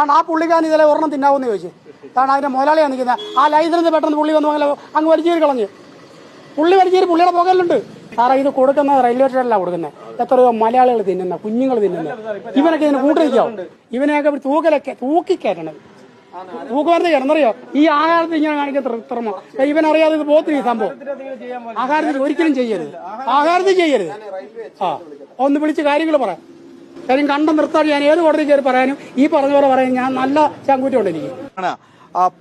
കാരണം ആ പുള്ളിക്കാരൻ ഇതിലെ ഒരെണ്ണം തിന്നാവുന്ന ചോദിച്ചു. കാരണം അതിന്റെ മുതലാളിയാണ് നിൽക്കുന്നത് ആ ലൈസൻസ് പെട്ടെന്ന് പുള്ളി വന്നു അങ്ങനെ അങ്ങ് വലിച്ചേരി കളഞ്ഞു. പുള്ളി വലിച്ചേരി പുള്ളിയുടെ പുകയിലുണ്ട്. സാറേ ഇത് കൊടുക്കുന്നത് റെയിൽവേ സ്റ്റേഷനിലാണ് കൊടുക്കുന്നത് എത്രയോ മലയാളികൾ തിന്നുന്ന കുഞ്ഞുങ്ങൾ തിന്നുന്ന. ഇവനൊക്കെ ഇതിന് കൂട്ടിരിക്കാവും? ഇവനെയൊക്കെ തൂക്കലൊക്കെ തൂക്കിക്കയറ്റണം. തൂക്കുമരുന്ന് എന്നറിയോ? ഈ ആഹാരത്തിൽ ഇങ്ങനെ കൃത്രിമം ഇവനറിയാതെ ഇത് പോത്തിന് ഈ സംഭവം ആഹാരത്തിൽ ഒരിക്കലും ചെയ്യരുത്. ആഹാരത്തിൽ ചെയ്യരുത്. ആ ഒന്ന് വിളിച്ച് കാര്യങ്ങൾ പറയാം കാര്യം കണ്ടം നിർത്താൻ ഞാൻ ഏത് കോടതി കയറി പറയാനും ഈ പറഞ്ഞ പോലെ പറയാൻ ഞാൻ നല്ല ചാങ്കൂറ്റി ആ,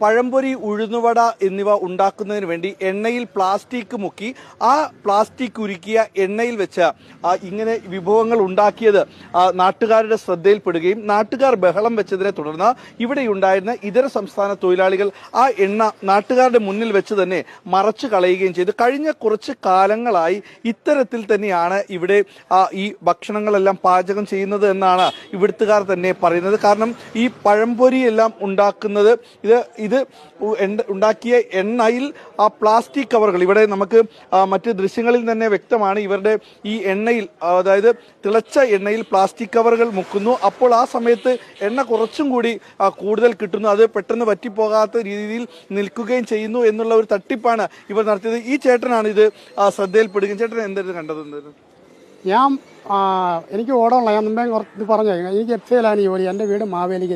പഴംപൊരി ഉഴുന്നുവട എന്നിവ ഉണ്ടാക്കുന്നതിന് വേണ്ടി എണ്ണയിൽ പ്ലാസ്റ്റിക് മുക്കി ആ പ്ലാസ്റ്റിക് ഉരുക്കിയ എണ്ണയിൽ വെച്ച് ഇങ്ങനെ വിഭവങ്ങൾ ഉണ്ടാക്കിയത് നാട്ടുകാരുടെ ശ്രദ്ധയിൽപ്പെടുകയും നാട്ടുകാർ ബഹളം വെച്ചതിനെ തുടർന്ന് ഇവിടെ ഉണ്ടായിരുന്ന ഇതര സംസ്ഥാന തൊഴിലാളികൾ ആ എണ്ണ നാട്ടുകാരുടെ മുന്നിൽ വെച്ച് തന്നെ മറച്ചു കളയുകയും ചെയ്തു. കഴിഞ്ഞ കുറച്ച് കാലങ്ങളായി ഇത്തരത്തിൽ തന്നെയാണ് ഇവിടെ ഈ ഭക്ഷണങ്ങളെല്ലാം പാചകം ചെയ്യുന്നത് എന്നാണ് ഇവിടുത്തുകാർ തന്നെ പറയുന്നത്. കാരണം ഈ പഴംപൊരിയെല്ലാം ഉണ്ടാക്കുന്നത് ഇത് ഇത് ഉണ്ടാക്കിയ എണ്ണയിൽ ആ പ്ലാസ്റ്റിക് കവറുകൾ. ഇവിടെ നമുക്ക് മറ്റ് ദൃശ്യങ്ങളിൽ തന്നെ വ്യക്തമാണ് ഇവരുടെ ഈ എണ്ണയിൽ അതായത് തിളച്ച എണ്ണയിൽ പ്ലാസ്റ്റിക് കവറുകൾ മുക്കുന്നു. അപ്പോൾ ആ സമയത്ത് എണ്ണ കുറച്ചും കൂടി കൂടുതൽ കിട്ടുന്നു. അത് പെട്ടെന്ന് വറ്റിപ്പോകാത്ത രീതിയിൽ നിൽക്കുകയും ചെയ്യുന്നു എന്നുള്ള ഒരു തട്ടിപ്പാണ് ഇവർ നടത്തിയത്. ഈ ചേട്ടനാണ് ഇത് ശ്രദ്ധയിൽപ്പെടുകയും ചേട്ടൻ എന്തായിരുന്നു കണ്ടത് ഞാൻ എനിക്ക് ഓടമുള്ള ഞാൻ മുമ്പേ കുറച്ച് പറഞ്ഞു എനിക്ക് എഫ് സിയിലാണ് ജോലി. എന്റെ വീട് മാവേലിക്ക്